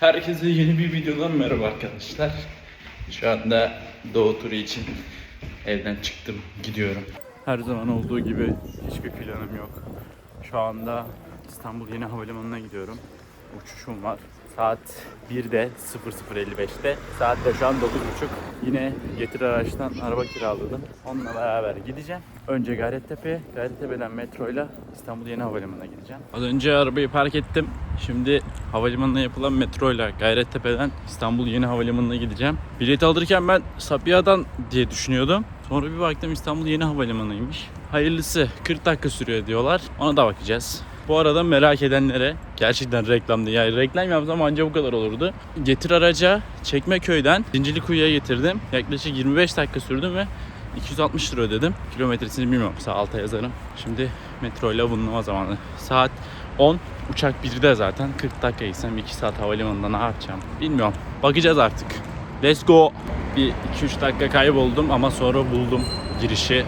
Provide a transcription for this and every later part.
Herkese yeni bir videodan merhaba arkadaşlar. Şu anda doğu turu için evden çıktım, gidiyorum. Her zaman olduğu gibi hiçbir planım yok. Şu anda İstanbul Yeni Havalimanı'na gidiyorum. Uçuşum var. Saat 1'de 00.55'te. Saat de şu an 9.30. Yine getir araçtan araba kiraladım. Onunla beraber gideceğim. Önce Gayrettepe'ye, Gayrettepe'den metroyla İstanbul Yeni Havalimanı'na gideceğim. Az önce arabayı park ettim. Şimdi havalimanına yapılan metroyla Gayrettepe'den İstanbul Yeni Havalimanı'na gideceğim. Bilet alırken ben Sabiha'dan diye düşünüyordum. Sonra bir baktım İstanbul Yeni Havalimanı'ymış. Hayırlısı 40 dakika sürüyor diyorlar. Ona da bakacağız. Bu arada merak edenlere gerçekten reklamdı. Yani reklam yapsam anca bu kadar olurdu. Getir araca Çekmeköy'den Zincirlikuyu'ya getirdim. Yaklaşık 25 dakika sürdüm ve 260 lira ödedim. Kilometresini bilmiyorum. Sağ alta yazarım. Şimdi metro ile bulunma zamanı. Saat 10. Uçak 1'de zaten. 40 dakika gitsem 2 saat havalimanında ne yapacağım? Bilmiyorum. Bakacağız artık. Let's go. Bir 2-3 dakika kayboldum ama sonra buldum girişi.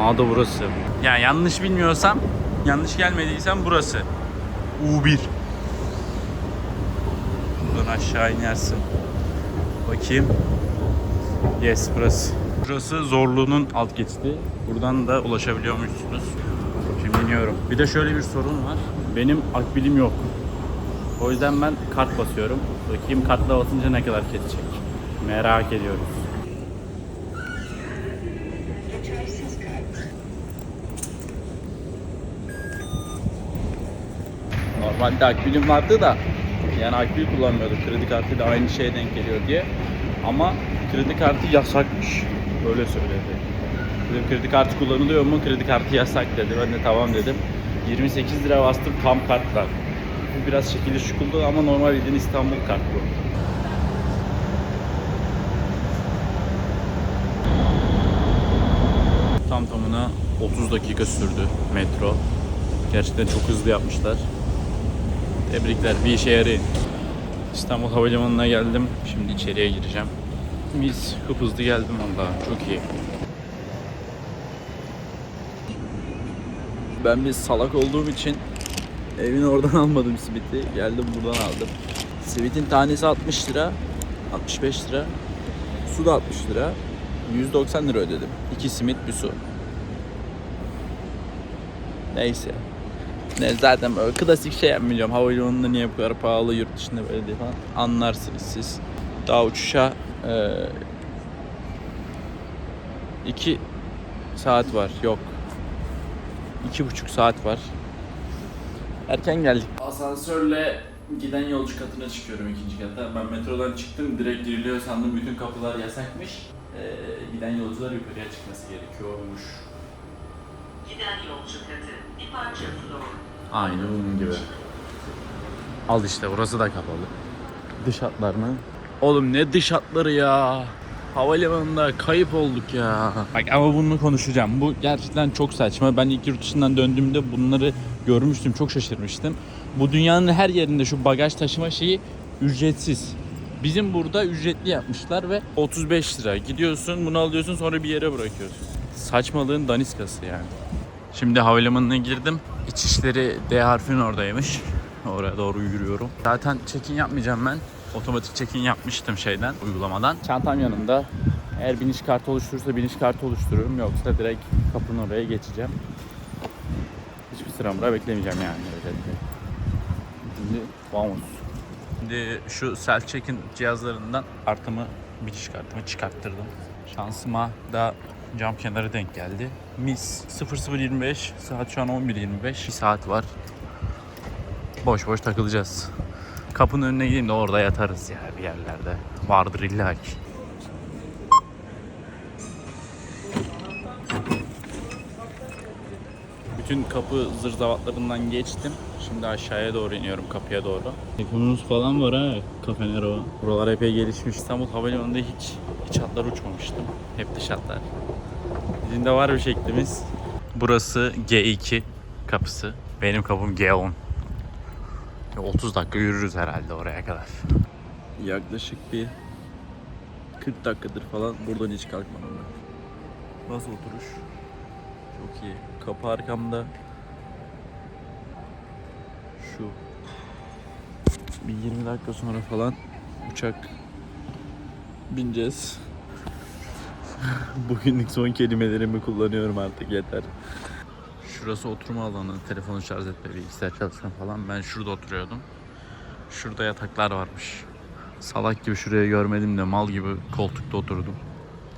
Aa da burası. Ya yanlış bilmiyorsam, yanlış gelmediysem burası. U1. Buradan aşağı inersin. Bakayım. Yes burası. Burası zorluğunun alt geçti. Buradan da ulaşabiliyormuşsunuz. Şimdi iniyorum. Bir de şöyle bir sorun var. Benim akbilim yok. O yüzden ben kart basıyorum. Bakayım kartla basınca ne kadar kesecek. Merak ediyoruz. Normalde akbilim vardı da yani akbil kullanmıyordum. Kredi kartıyla aynı şeye denk geliyor diye. Ama kredi kartı yasakmış. Öyle söyledi. Dedim kredi kartı kullanılıyor mu? Kredi kartı yasak dedi. Ben de tamam dedim. 28 lira bastım tam kartla. Bu biraz şekilli şukuldu ama normal bildiğin İstanbul kart bu. Tam tamına 30 dakika sürdü metro. Gerçekten çok hızlı yapmışlar. Tebrikler bir işe yarayın. İstanbul Havalimanı'na geldim. Şimdi içeriye gireceğim. Biz hıp hızlı geldim valla çok iyi. Ben bir salak olduğum için evin oradan almadım simiti. Geldim buradan aldım. Simitin tanesi 60 lira. 65 lira. Su da 60 lira. 190 lira ödedim. 2 simit bir su. Neyse. Ne zaten böyle klasik şey yapmayacağım. Havalimanında niye bu kadar pahalı, yurt dışında böyle diye falan anlarsınız siz. Daha uçuşa 2 saat var. Yok. iki buçuk saat var. Erken geldik. Asansörle giden yolcu katına çıkıyorum ikinci kata. Ben metrodan çıktım. Direkt giriliyor sandım. Bütün kapılar yasakmış. Ee, giden yolcular yukarıya çıkması gerekiyormuş. Giden yolcu katı. Departure floor. Aynı bunun gibi. Al işte burası da kapalı. Dış hatlar mı? Oğlum ne dış hatları ya. Havalimanında kayıp olduk ya. Bak ama bunu konuşacağım. Bu gerçekten çok saçma. Ben ilk yurt dışından döndüğümde bunları görmüştüm. Çok şaşırmıştım. Bu dünyanın her yerinde şu bagaj taşıma şeyi ücretsiz. Bizim burada ücretli yapmışlar ve 35 lira. Gidiyorsun bunu alıyorsun sonra bir yere bırakıyorsun. Saçmalığın daniskası yani. Şimdi havalimanına girdim. İçişleri D harfinin oradaymış. Oraya doğru yürüyorum. Zaten check-in yapmayacağım ben. Otomatik check-in yapmıştım şeyden, uygulamadan. Çantam yanımda. Eğer biniş kartı oluşturursa biniş kartı oluştururum. Yoksa direkt kapının oraya geçeceğim. Hiçbir sıramda beklemeyeceğim yani özellikle. Şimdi vamos. Şimdi şu self check-in cihazlarından artımı biniş kartımı çıkarttırdım. Şansıma da cam kenarı denk geldi. Mis 0025 saat şu an 11.25 bir saat var. Boş boş takılacağız. Kapının önüne gideyim de orada yatarız ya bir yerlerde. Vardır illa ki. Bütün kapı zırzavatlarından geçtim. Şimdi aşağıya doğru iniyorum kapıya doğru. Telefonumuz falan var ha Cafe Nero. Buralar epey gelişmiş. İstanbul Havalimanı'nda hiç iç hatlar uçmamıştım. Hep dış hatlar. Bizim de var bir şeklimiz. Burası G2 kapısı. Benim kapım G10. 30 dakika yürürüz herhalde oraya kadar. Yaklaşık bir 40 dakikadır falan buradan hiç kalkmadım ben. Nasıl oturuş? Çok iyi. Kapı arkamda. Şu. Bir 20 dakika sonra falan uçak bineceğiz. Bugünlük son kelimelerimi kullanıyorum artık yeter. Şurası oturma alanı, telefonu şarj etme, bilgisayar çalışma falan. Ben şurada oturuyordum. Şurada yataklar varmış. Salak gibi şuraya görmedim de mal gibi koltukta oturdum.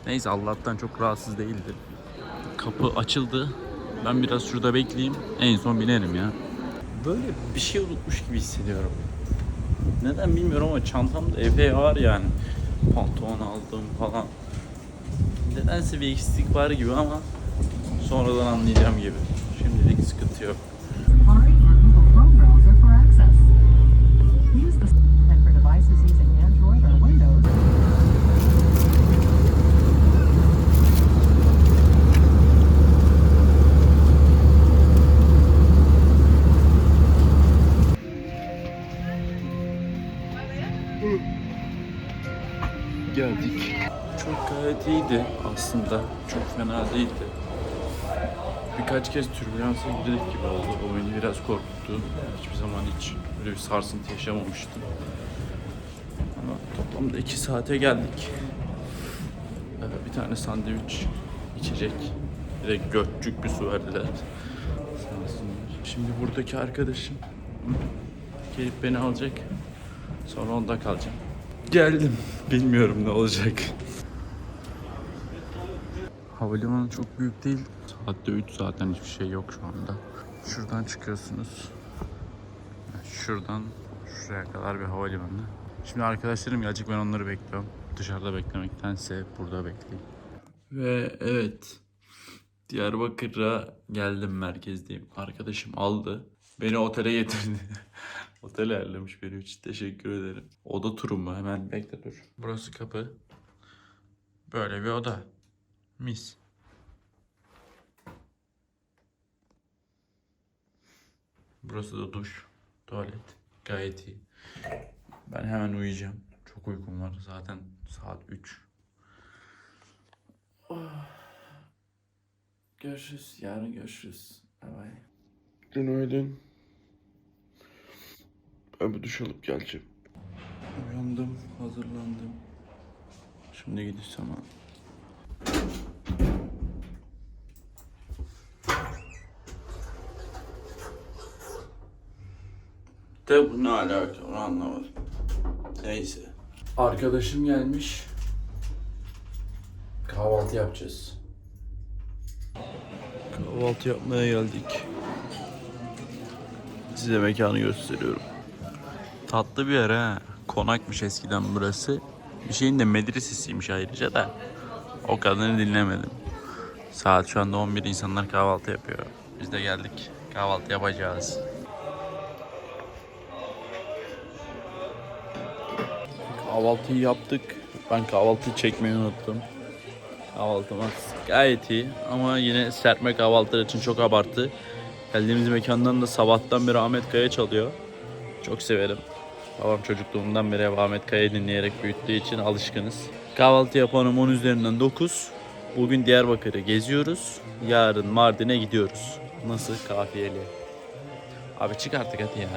Neyse Allah'tan çok rahatsız değildi. Kapı açıldı. Ben biraz şurada bekleyeyim. En son binerim ya. Böyle bir şey unutmuş gibi hissediyorum. Neden bilmiyorum ama çantamda epey ağır yani. Pantolon aldım falan. Nedense bir eksiklik var gibi ama sonradan anlayacağım gibi. Şimdilik sıkıntı yok. İyiydi aslında. Çok fena değildi. Birkaç kez türbülansa girdik gibi oldu. O beni biraz korkuttu. Hiçbir zaman hiç böyle bir sarsıntı yaşamamıştım. Ama toplamda iki saate geldik. Ee, Bir tane sandviç, içecek. Bir de gökçük bir su verdiler. Şimdi buradaki arkadaşım gelip beni alacak. Sonra onda kalacağım. Geldim. Bilmiyorum ne olacak. Havalimanı çok büyük değil. Saatte 3 zaten hiçbir şey yok şu anda. Şuradan çıkıyorsunuz. Şuradan şuraya kadar bir havalimanı. Şimdi arkadaşlarım gelecek ben onları bekliyorum. Dışarıda beklemektense burada bekleyeyim. Ve evet. Diyarbakır'a geldim merkezdeyim. Arkadaşım aldı. Beni otele getirdi. Otele ayarlamış benim için. Teşekkür ederim. Oda turum mu? Hemen bekle dur. Burası kapı. Böyle bir oda. Mis. Burası da duş. Tuvalet. Gayet iyi. Ben hemen uyuyacağım. Çok uykum var. Zaten saat 3. Görüşürüz. Yarın görüşürüz. Bye bye. Günaydın. Ben bir duş alıp geleceğim. Uyandım, hazırlandım. Şimdi gidiş zamanı. De bu ne alaka onu anlamadım. Neyse. Arkadaşım gelmiş. Kahvaltı yapacağız. Kahvaltı yapmaya geldik. Size mekanı gösteriyorum. Tatlı bir yer ha. Konakmış eskiden burası. Bir şeyin de medresesiymiş ayrıca da. O kadarını dinlemedim. Saat şu anda 11 insanlar kahvaltı yapıyor. Biz de geldik. Kahvaltı yapacağız. Kahvaltıyı yaptık. Ben kahvaltı çekmeyi unuttum. Kahvaltımız gayet iyi ama yine serpme kahvaltılar için çok abartı. Geldiğimiz mekandan da sabahtan beri Ahmet Kaya çalıyor. Çok severim. Babam çocukluğumdan beri Ahmet Kaya dinleyerek büyüttüğü için alışkınız. Kahvaltı yapanım 10 üzerinden 9. Bugün Diyarbakır'ı geziyoruz. Yarın Mardin'e gidiyoruz. Nasıl kafiyeli? Abi çık artık hadi ya.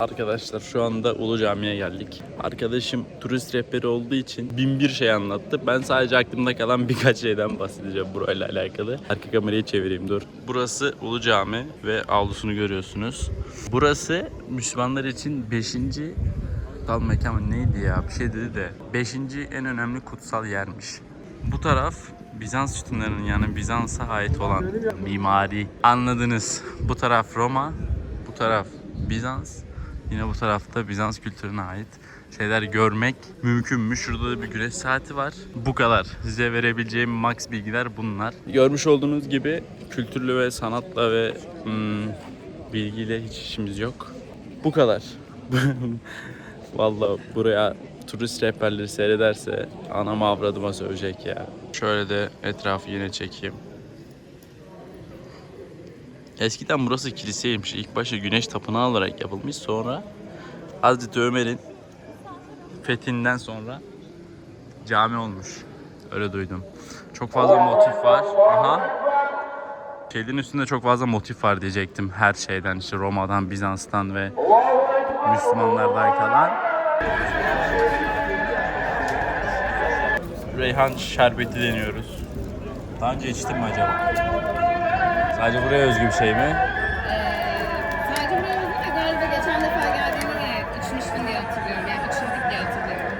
Arkadaşlar şu anda Ulu Cami'ye geldik. Arkadaşım turist rehberi olduğu için bin bir şey anlattı. Ben sadece aklımda kalan birkaç şeyden bahsedeceğim burayla alakalı. Arka kamerayı çevireyim dur. Burası Ulu Cami ve avlusunu görüyorsunuz. Burası Müslümanlar için 5. Kutsal mekan neydi ya bir şey dedi de 5. en önemli kutsal yermiş. Bu taraf Bizans sütunlarının yani Bizans'a ait olan mimari. Anladınız. Bu taraf Roma, bu taraf Bizans. Yine bu tarafta Bizans kültürüne ait şeyler görmek mümkün mü? Şurada da bir güneş saati var. Bu kadar. Size verebileceğim max bilgiler bunlar. Görmüş olduğunuz gibi kültürlü ve sanatla ve hmm, bilgiyle hiç işimiz yok. Bu kadar. Vallahi buraya turist rehberleri seyrederse anam avradıma sövecek ya. Şöyle de etrafı yine çekeyim. Eskiden burası kiliseymiş. İlk başta güneş tapınağı olarak yapılmış. Sonra Hazreti Ömer'in fethinden sonra cami olmuş. Öyle duydum. Çok fazla motif var. Aha. Şeylerin üstünde çok fazla motif var diyecektim. Her şeyden işte Roma'dan, Bizans'tan ve Müslümanlardan kalan. Reyhan şerbeti deniyoruz. Daha önce içtin mi acaba? Sadece buraya özgü bir şey mi? Sadece buraya özgü de galiba geçen defa geldiğinde de içmiştin diye hatırlıyorum. Yani içirdik diye hatırlıyorum.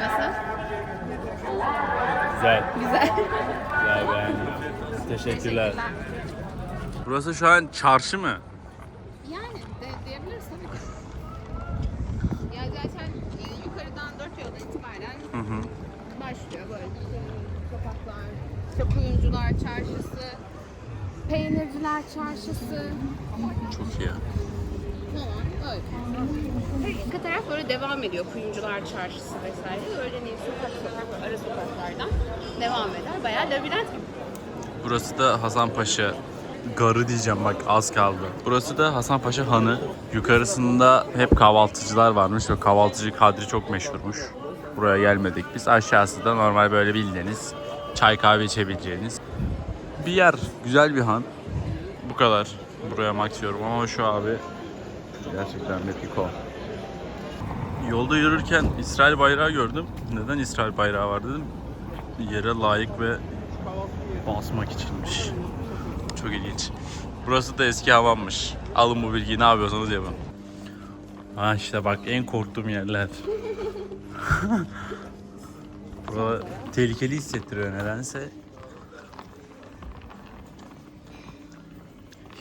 Nasıl? Güzel. Güzel. Güzel beğendim. Teşekkürler. Burası şu an çarşı mı? Yani de, diyebiliriz tabii ki. Ya zaten e, yukarıdan dört yoldan itibaren başlıyor böyle e, sokaklar, işte kuyumcular çarşısı, peynirciler çarşısı Çok iyi. falan öyle. Ve Arka taraf böyle devam ediyor. Kuyumcular çarşısı vesaire. Öyle değil sokak sokak ara sokaklardan devam eder. Bayağı labirent gibi. Burası da Hasanpaşa garı diyeceğim bak az kaldı. Burası da Hasanpaşa Hanı. Yukarısında hep kahvaltıcılar varmış ve kahvaltıcı Kadri çok meşhurmuş. Buraya gelmedik biz. Aşağısı da normal böyle bildiğiniz çay kahve içebileceğiniz bir yer. Güzel bir han. Bu kadar. Buraya max ama şu abi gerçekten bir piko. Yolda yürürken İsrail bayrağı gördüm. Neden İsrail bayrağı var dedim. Yere layık ve basmak içinmiş. Çok ilginç. Burası da eski hamammış. Alın bu bilgiyi ne yapıyorsanız yapın. Ha işte bak en korktuğum yerler. Burada tehlikeli hissettiriyor nedense.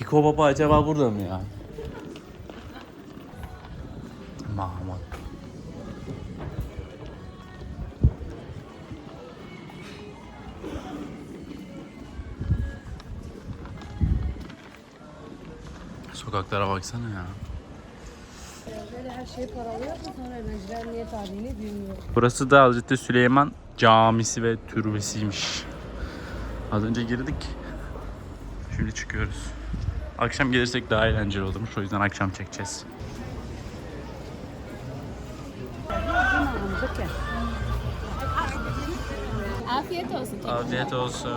Hiko Baba acaba burada mı ya? Mahmut. Sokaklara baksana ya. Böyle her şeyi paralı yapma sonra öğrenciler niye tarihini bilmiyor. Burası da Hazreti Süleyman camisi ve türbesiymiş. Az önce girdik. Şimdi çıkıyoruz. Akşam gelirsek daha eğlenceli olurmuş. O yüzden akşam çekeceğiz. Afiyet olsun. Afiyet olsun.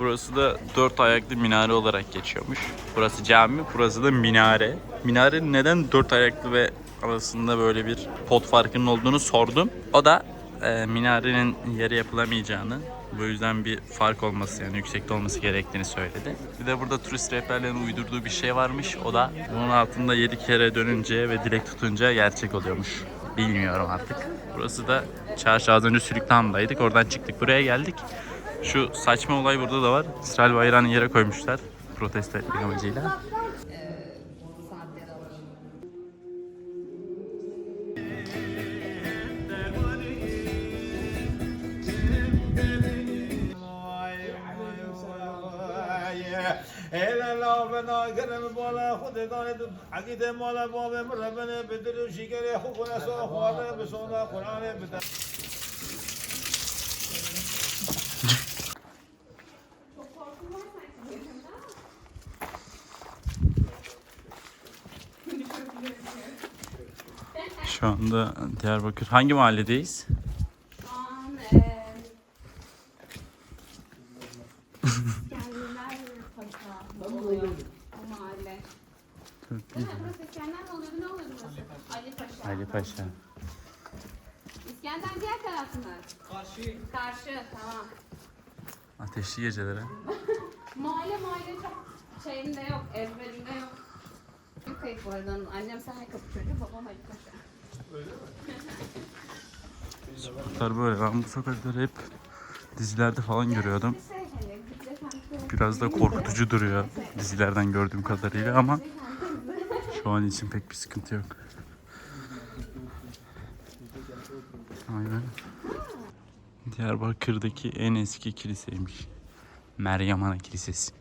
Burası da dört ayaklı minare olarak geçiyormuş. Burası cami, burası da minare. Minare neden dört ayaklı ve arasında böyle bir pot farkının olduğunu sordum. O da e, minarenin yere yapılamayacağını, bu yüzden bir fark olması yani yüksekte olması gerektiğini söyledi. Bir de burada turist rehberlerin uydurduğu bir şey varmış. O da bunun altında 7 kere dönünce ve dilek tutunca gerçek oluyormuş. Bilmiyorum artık. Burası da çarşı az önce Sülüktan'daydık. Oradan çıktık buraya geldik. Şu saçma olay burada da var. İsrail bayrağını yere koymuşlar. Protesto etmek amacıyla. هلا لا بنا كرم بالا خود دانت عقيدة مالا بابا مربنا بدر شكر خوفنا سو خوارنا بسونا قرآن بتا Şu anda Diyarbakır. Hangi mahalledeyiz? Ateşli gecelere. Mahalle mahalle çok şeyinde yok, ezberinde yok. Çok kayıp bu arada. Annem Sahil Kapı çocuğu, babam Ali Paşa. Sokaklar böyle. Ben bu sokakları hep dizilerde falan görüyordum. Biraz da korkutucu duruyor dizilerden gördüğüm kadarıyla ama şu an için pek bir sıkıntı yok. Aynen. Diyarbakır'daki en eski kiliseymiş. Meryem Ana Kilisesi.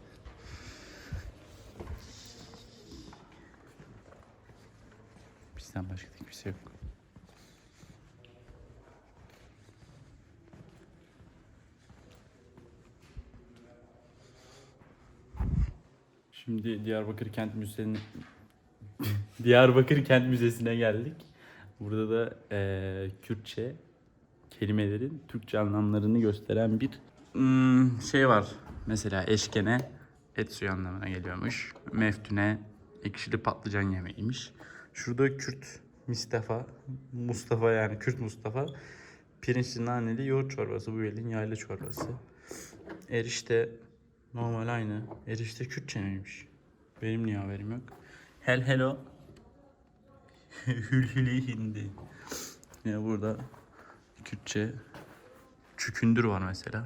Bizden başka da kimse yok. Şimdi Diyarbakır Kent Müzesi'ne Diyarbakır Kent Müzesi'ne geldik. Burada da eee, Kürtçe kelimelerin Türkçe anlamlarını gösteren bir hmm, şey var. Mesela eşkene et suyu anlamına geliyormuş. Meftune Ekşili patlıcan yemeğiymiş. Şurada Kürt Mustafa, Mustafa yani Kürt Mustafa. Pirinçli naneli yoğurt çorbası, bu elin yayla çorbası. Erişte normal aynı. Erişte Kürtçe miymiş? Benim niye haberim yok? Hel hello. Hülhüli hindi. Ya burada Kürtçe çükündür var mesela.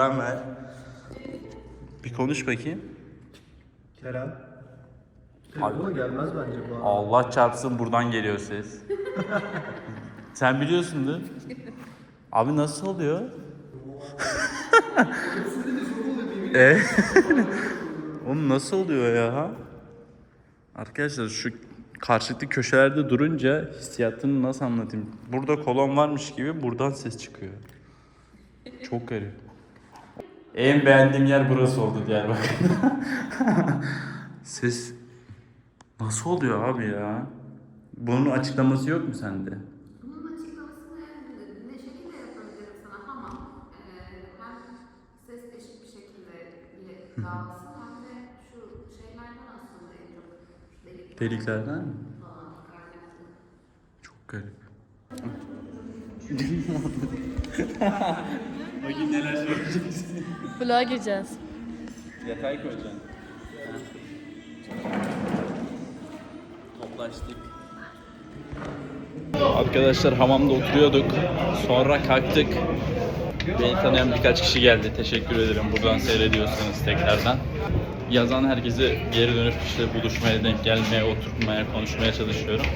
buradan ver. Bir konuş bakayım. Kerem. Abi, Telefona gelmez bence bu. Allah çarpsın buradan geliyor ses. Sen biliyorsundur. Abi nasıl oluyor? e? Oğlum nasıl oluyor ya? Arkadaşlar şu karşılıklı köşelerde durunca hissiyatını nasıl anlatayım? Burada kolon varmış gibi buradan ses çıkıyor. Çok garip. En beğendiğim yer burası oldu Diyarbakır'da. ses Nasıl oluyor abi ya? Bunun açıklaması yok mu sende? Bunun açıklamasını ne şekilde yapabilirim sana? Tamam. Ee, hem ses eşit bir şekilde dağılsın hem de şu şeylerden aslında en çok Deliklerden mi? Çok garip. Bugün neler söyleyeceksin? Vlog'a gireceğiz. Yatay koyacaksın. Toplaştık. Arkadaşlar hamamda oturuyorduk. Sonra kalktık. Beni tanıyan birkaç kişi geldi. Teşekkür ederim buradan seyrediyorsanız tekrardan. Yazan herkese geri dönüp işte buluşmaya, denk gelmeye, oturmaya, konuşmaya çalışıyorum.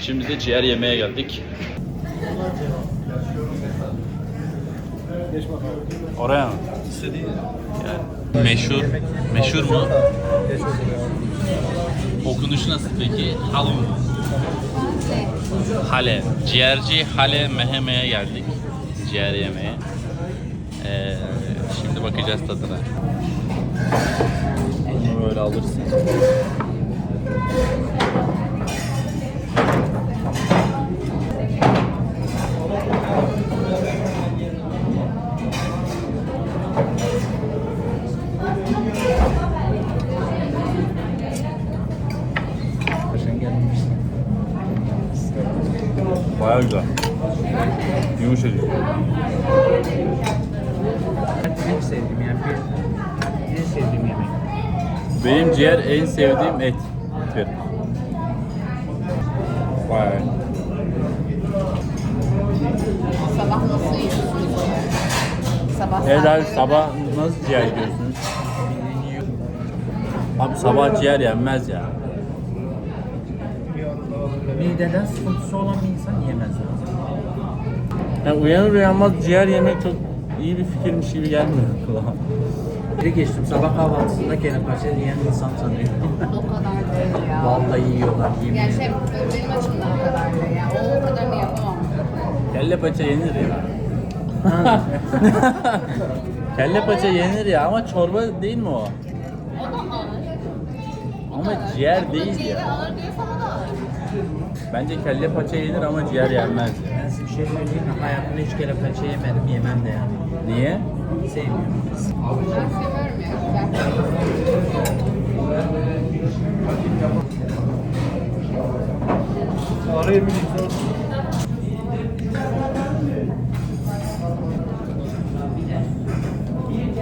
Şimdi de ciğer yemeye geldik. Oraya mı? Yani meşhur, meşhur mu? Okunuşu nasıl peki? Halo mu? Hale. Ciğerci Hale Meheme'ye geldik. Ciğer yemeye. Ee, şimdi bakacağız tadına. Bunu böyle alırsın. Bayağı güzel. Yumuşacık. En sevdiğim yani bir en sevdiğim yemek. Benim ciğer en sevdiğim et. Tür. Bayağı. Sabah nasıl yiyorsunuz? Sabah Evet abi sabah nasıl ciğer yiyorsunuz? Abi sabah ciğer yenmez ya. Mideden sıkıntısı olan bir insan yiyemez zaten. Yani uyanır uyanmaz ciğer yemek çok iyi bir fikirmiş gibi gelmiyor kulağıma. Biri geçtim sabah kahvaltısında kene paça yiyen insan sanıyorum. O kadar değil ya. Vallahi yiyorlar yemin Yani şey benim açımdan o kadar değil ya. O, kadarını yapamam. Kelle paça yenir ya. Kelle paça yenir ya ama çorba değil mi o? O da ağır. Ama ciğer değil Ciğeri ya. ağır diyorsan o da ağır. Bence kelle paça yenir ama ciğer yenmez. Ben size bir şey söyleyeyim mi? Hayatımda hiç kere paça yemedim. Yemem de yani. Niye? Sevmiyorum. Ben seviyorum ya.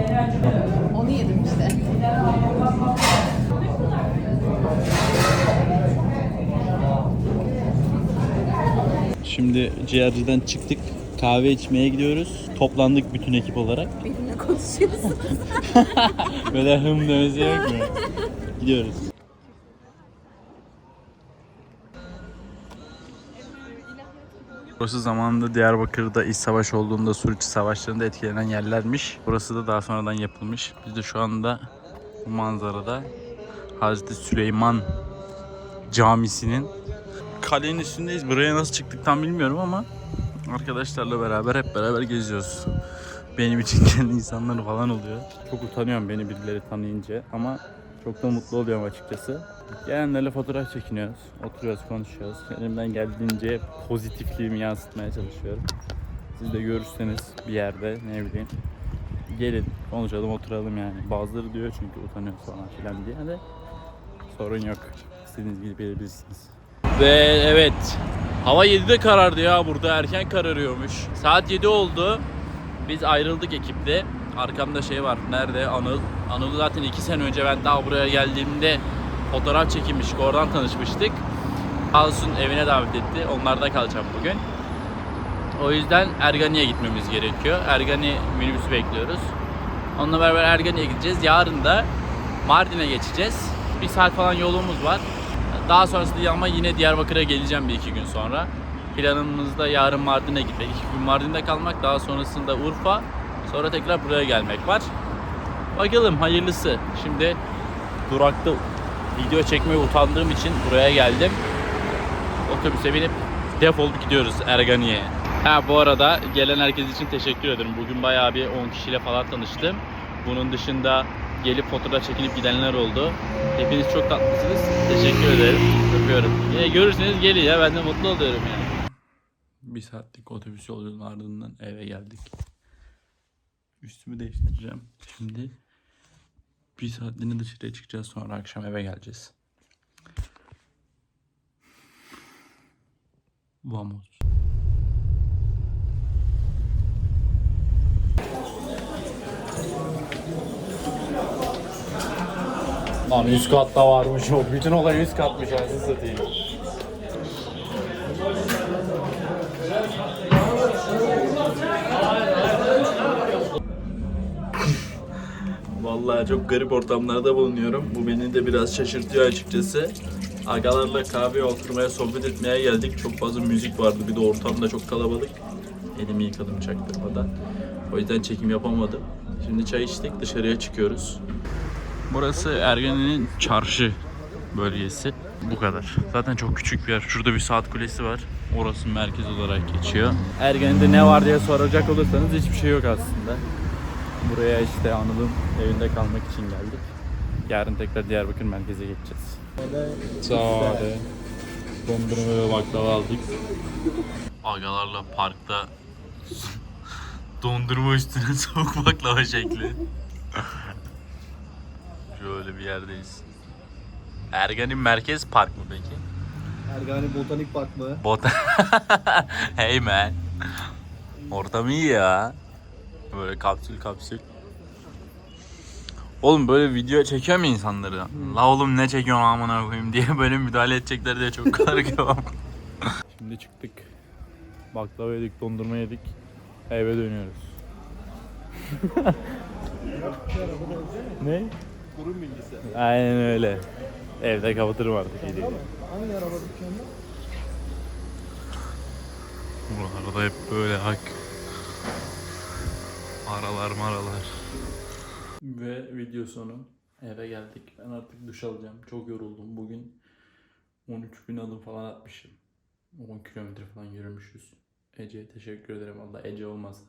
Gerçekten. Onu yedim işte. Şimdi ciğerciden çıktık. kahve içmeye gidiyoruz. Toplandık bütün ekip olarak. Benimle konuşuyorsun. Böyle hım demesi yok mu? Gidiyoruz. Burası zamanında Diyarbakır'da iç savaş olduğunda Suriç savaşlarında etkilenen yerlermiş. Burası da daha sonradan yapılmış. Biz de şu anda bu manzarada Hazreti Süleyman Camisi'nin kalenin üstündeyiz. Buraya nasıl çıktık tam bilmiyorum ama arkadaşlarla beraber hep beraber geziyoruz. Benim için kendi insanlar falan oluyor. Çok utanıyorum beni birileri tanıyınca ama çok da mutlu oluyorum açıkçası. Gelenlerle fotoğraf çekiniyoruz. Oturuyoruz, konuşuyoruz. Elimden geldiğince pozitifliğimi yansıtmaya çalışıyorum. Siz de görürseniz bir yerde ne bileyim gelin konuşalım oturalım yani. Bazıları diyor çünkü utanıyoruz falan filan diye de sorun yok. İstediğiniz gibi gelebilirsiniz. Ve evet hava 7'de karardı ya burada erken kararıyormuş. Saat 7 oldu. Biz ayrıldık ekiple. Arkamda şey var. Nerede? Anıl. Anıl'ı zaten 2 sene önce ben daha buraya geldiğimde fotoğraf çekinmiştik. Oradan tanışmıştık. Sağ olsun evine davet etti. Onlarda kalacağım bugün. O yüzden Ergani'ye gitmemiz gerekiyor. Ergani minibüsü bekliyoruz. Onunla beraber Ergani'ye gideceğiz. Yarın da Mardin'e geçeceğiz. Bir saat falan yolumuz var. Daha sonrasında ama yine Diyarbakır'a geleceğim bir iki gün sonra. Planımız da yarın Mardin'e gitmek. İki gün Mardin'de kalmak. Daha sonrasında Urfa. Sonra tekrar buraya gelmek var. Bakalım hayırlısı. Şimdi durakta video çekmeye utandığım için buraya geldim. Otobüse binip defolup gidiyoruz Ergani'ye. Ha bu arada gelen herkes için teşekkür ederim. Bugün bayağı bir 10 kişiyle falan tanıştım. Bunun dışında gelip fotoğraf çekinip gidenler oldu. Hepiniz çok tatlısınız. Teşekkür ederim. Öpüyorum. Yine görürseniz gelin ya ben de mutlu oluyorum yani. Bir saatlik otobüs yolculuğunun ardından eve geldik. Üstümü değiştireceğim. Şimdi bir saatliğine dışarıya çıkacağız sonra akşam eve geleceğiz. Vamos. Lan üst katta varmış o. Bütün olay üst katmış anasını satayım. Vallahi çok garip ortamlarda bulunuyorum. Bu beni de biraz şaşırtıyor açıkçası. Agalarla kahveye oturmaya, sohbet etmeye geldik. Çok fazla müzik vardı. Bir de ortam da çok kalabalık. Elimi yıkadım çaktırmadan. O yüzden çekim yapamadım. Şimdi çay içtik, dışarıya çıkıyoruz. Burası Ergani'nin çarşı bölgesi. Bu kadar. Zaten çok küçük bir yer. Şurada bir saat kulesi var. Orası merkez olarak geçiyor. Ergani'de ne var diye soracak olursanız hiçbir şey yok aslında. Buraya işte Anıl'ın evinde kalmak için geldik. Yarın tekrar Diyarbakır merkeze geçeceğiz. Sade. Dondurma ve baklava aldık. Agalarla parkta dondurma üstüne soğuk baklava şekli. Şöyle bir yerdeyiz. Erganin Merkez Park mı peki? Ergani Botanik Park mı? Bot. hey man. Ortam iyi ya. Böyle kapsül kapsül. Oğlum böyle video çekiyor mu insanları? La oğlum ne çekiyorsun amına koyayım diye böyle müdahale edecekler diye çok korkuyorum. Şimdi çıktık. Baklava yedik, dondurma yedik. Eve dönüyoruz. ne? Kurum bilgisi. Aynen öyle. Evde kapatırım artık iyi değil. Hangi araba dükkanı? Buralarda hep böyle hak. Aralar maralar. Ve video sonu. Eve geldik. Ben artık duş alacağım. Çok yoruldum. Bugün 13 bin adım falan atmışım. 10 kilometre falan yürümüşüz. Ece'ye teşekkür ederim. Valla Ece olmazsa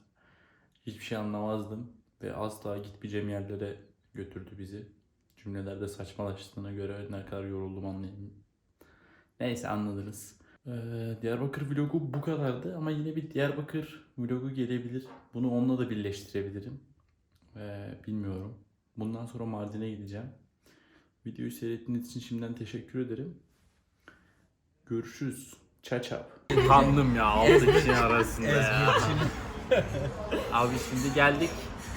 hiçbir şey anlamazdım. Ve asla gitmeyeceğim yerlere götürdü bizi. Cümlelerde saçmalaştığına göre ne kadar yoruldum anlayayım. Neyse anladınız. Ee, Diyarbakır vlogu bu kadardı ama yine bir Diyarbakır vlogu gelebilir. Bunu onunla da birleştirebilirim. Ee, bilmiyorum. Bundan sonra Mardin'e gideceğim. Videoyu seyrettiğiniz için şimdiden teşekkür ederim. Görüşürüz. Çaçap. Kandım ya 6 kişinin arasında ya. Abi şimdi geldik.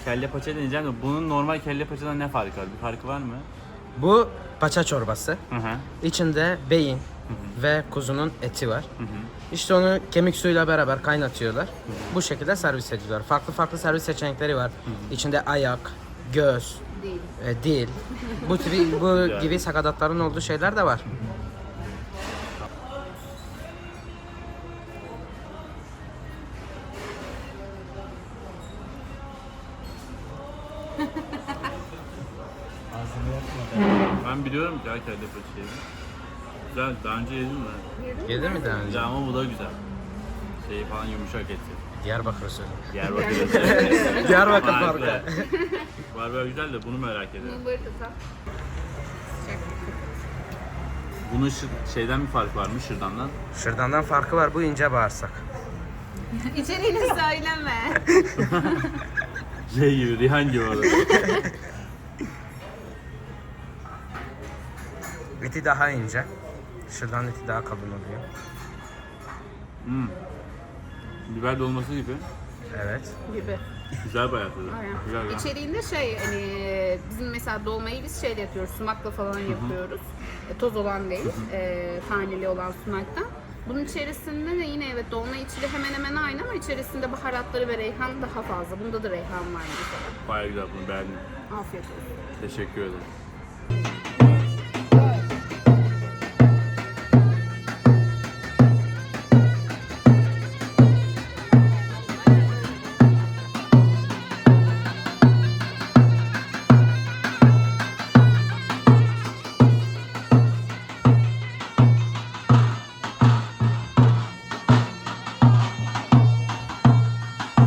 Kelle paça deneyeceğim de bunun normal kelle paçadan ne farkı var? Bir farkı var mı? Bu paça çorbası. Hı hı. İçinde beyin, ve kuzunun eti var. İşte onu kemik suyuyla beraber kaynatıyorlar. Bu şekilde servis ediyorlar. Farklı farklı servis seçenekleri var. İçinde ayak, göz, Değil. e, dil. Bu gibi bu gibi sakatatların olduğu şeyler de var. Kelle paçayı. Güzel, daha önce yedim mi? Yedin mi daha önce? Güzel ama bu da güzel. Şeyi falan yumuşak eti. Diyarbakır usulü. Diyarbakır eti. Diyarbakır farkı. Var böyle güzel de bunu merak ediyorum. Böyle tutar. Bunun şır- şeyden bir fark var mı şırdandan? Şırdandan farkı var. Bu ince bağırsak. İçeriğini söyleme. Şey gibi, Rihan gibi orada. Eti daha ince. Şırdan eti daha kalın oluyor. Hmm. Biber dolması gibi. Evet. gibi. Güzel bayağı tadı. Aynen. Güzel ya. İçeriğinde şey hani bizim mesela dolmayı biz şeyle yapıyoruz, sumakla falan yapıyoruz. E, toz olan değil, e, taneli olan sumaktan. Bunun içerisinde de yine evet dolma içili hemen hemen aynı ama içerisinde baharatları ve reyhan daha fazla. Bunda da reyhan var mesela. Bayağı güzel bunu beğendim. Afiyet olsun. Teşekkür ederim.